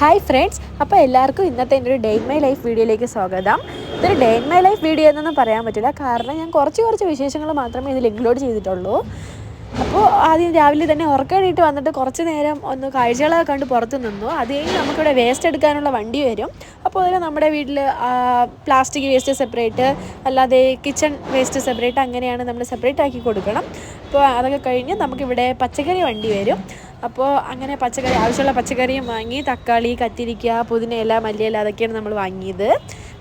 Hi friends അപ്പോൾ എല്ലാവർക്കും ഇന്നത്തെ എന്റെ ഒരു ഡേ ഇൻ മൈ ലൈഫ് വീഡിയോയിലേക്ക് സ്വാഗതം. ഇതൊരു day in my life video എന്നൊന്നും പറയാൻ പറ്റില്ല. കാരണം ഞാൻ കുറച്ച് കുറച്ച് വിശേഷങ്ങൾ മാത്രമേ ഇതിൽ ഇൻക്ലൂഡ് ചെയ്തിട്ടുള്ളൂ. അപ്പോൾ ആദ്യം രാവിലെ തന്നെ ഉറക്കണീട്ട് വന്നിട്ട് കുറച്ച് നേരം ഒന്ന് കാഴ്ചകളൊക്കെ കണ്ട് പുറത്ത് നിന്നു. അത് കഴിഞ്ഞ് നമുക്കിവിടെ വേസ്റ്റ് എടുക്കാനുള്ള വണ്ടി വരും. അപ്പോൾ അതിൽ നമ്മുടെ വീട്ടിൽ പ്ലാസ്റ്റിക് വേസ്റ്റ് സെപ്പറേറ്റ് അല്ലാതെ കിച്ചൺ വേസ്റ്റ് സെപ്പറേറ്റ് അങ്ങനെയാണ് നമ്മൾ സെപ്പറേറ്റ് ആക്കി കൊടുക്കണം. അപ്പോൾ അതൊക്കെ കഴിഞ്ഞ് നമുക്കിവിടെ പച്ചക്കറി വണ്ടി വരും. അപ്പോൾ അങ്ങനെ പച്ചക്കറി ആവശ്യമുള്ള പച്ചക്കറിയും വാങ്ങി തക്കാളി കത്തിരിക്ക പുതിനയില മല്ലിയില അതൊക്കെയാണ് നമ്മൾ വാങ്ങിയത്.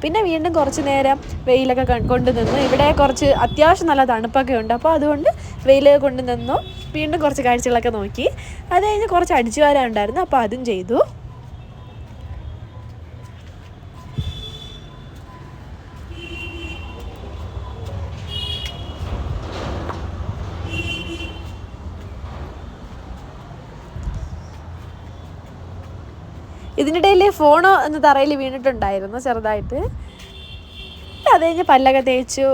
പിന്നെ വീണ്ടും കുറച്ച് നേരം വെയിലൊക്കെ കൊണ്ടു നിന്നു. ഇവിടെ കുറച്ച് അത്യാവശ്യം നല്ല തണുപ്പൊക്കെ ഉണ്ട്. അപ്പോൾ അതുകൊണ്ട് വെയിൽ കൊണ്ട് നിന്നു. വീണ്ടും കുറച്ച് കാഴ്ചകളൊക്കെ നോക്കി. അത് കഴിഞ്ഞ് കുറച്ച് അടിച്ചു വരാനുണ്ടായിരുന്നു അപ്പോൾ അതും ചെയ്തു. ഇതിനിടയിൽ ഫോണോ എന്ന് തറയിൽ വീണിട്ടുണ്ടായിരുന്നു ചെറുതായിട്ട്. അത് കഴിഞ്ഞ് പല്ലൊക്കെ തേച്ചു.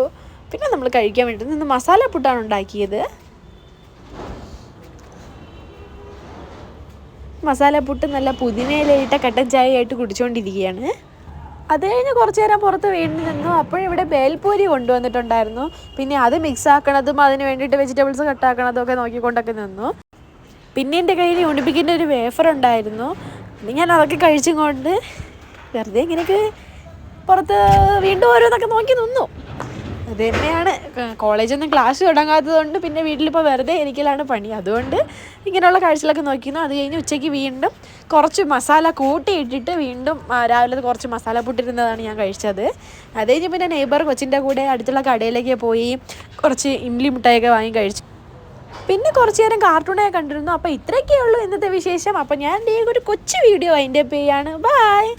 പിന്നെ നമ്മൾ കഴിക്കാൻ വേണ്ടി നിന്ന് മസാല പുട്ടാണ് ഉണ്ടാക്കിയത്. മസാല പുട്ട് നല്ല പുതിനയിലിട്ട കട്ടൻ ചായ ആയിട്ട് കുടിച്ചുകൊണ്ടിരിക്കുകയാണ് അത് കഴിഞ്ഞ് കുറച്ച് നേരം പുറത്ത് വീണ്ടും നിന്നു. അപ്പോഴിവിടെ ബേൽപൂരി കൊണ്ടുവന്നിട്ടുണ്ടായിരുന്നു. പിന്നെ അത് മിക്സ് ആക്കണതും അതിന് വേണ്ടിയിട്ട് വെജിറ്റബിൾസ് കട്ടാക്കണതും ഒക്കെ നോക്കിക്കൊണ്ടൊക്കെ നിന്നു. പിന്നെ എന്റെ കയ്യിൽ യൂണിപ്പിക്കിന്റെ ഒരു വേഫർ ഉണ്ടായിരുന്നു. പിന്നെ ഞാൻ അതൊക്കെ കഴിച്ചും കൊണ്ട് വെറുതെ ഇങ്ങനെയൊക്കെ പുറത്ത് വീണ്ടും ഓരോന്നൊക്കെ നോക്കി നിന്നു. അത് തന്നെയാണ്. കോളേജൊന്നും ക്ലാസ് തുടങ്ങാത്തതുകൊണ്ട് പിന്നെ വീട്ടിലിപ്പോൾ വെറുതെ എനിക്കിലാണ് പണി. അതുകൊണ്ട് ഇങ്ങനെയുള്ള കാഴ്ചകളൊക്കെ നോക്കിയിരുന്നു അത് കഴിഞ്ഞ് ഉച്ചയ്ക്ക് വീണ്ടും കുറച്ച് മസാല കൂട്ടിയിട്ടിട്ട് വീണ്ടും രാവിലെ കുറച്ച് മസാല പുട്ടിരുന്നതാണ് ഞാൻ കഴിച്ചത്. അത് കഴിഞ്ഞ് പിന്നെ നെയ്ബർ കൊച്ചിന്റെ കൂടെ അടുത്തുള്ള കടയിലേക്ക് പോയി കുറച്ച് ഇംലി മിഠായിയൊക്കെ വാങ്ങി കഴിച്ചു. പിന്നെ കുറച്ച് നേരം കാർട്ടൂണൊക്കെ കണ്ടിരുന്നു. അപ്പോൾ ഇത്രയൊക്കെ ഉള്ളൂ ഇന്നത്തെ വിശേഷം. അപ്പോൾ ഞാൻ ഒരു കൊച്ചു വീഡിയോ അതിന്റെ പേയാണ് ബായ്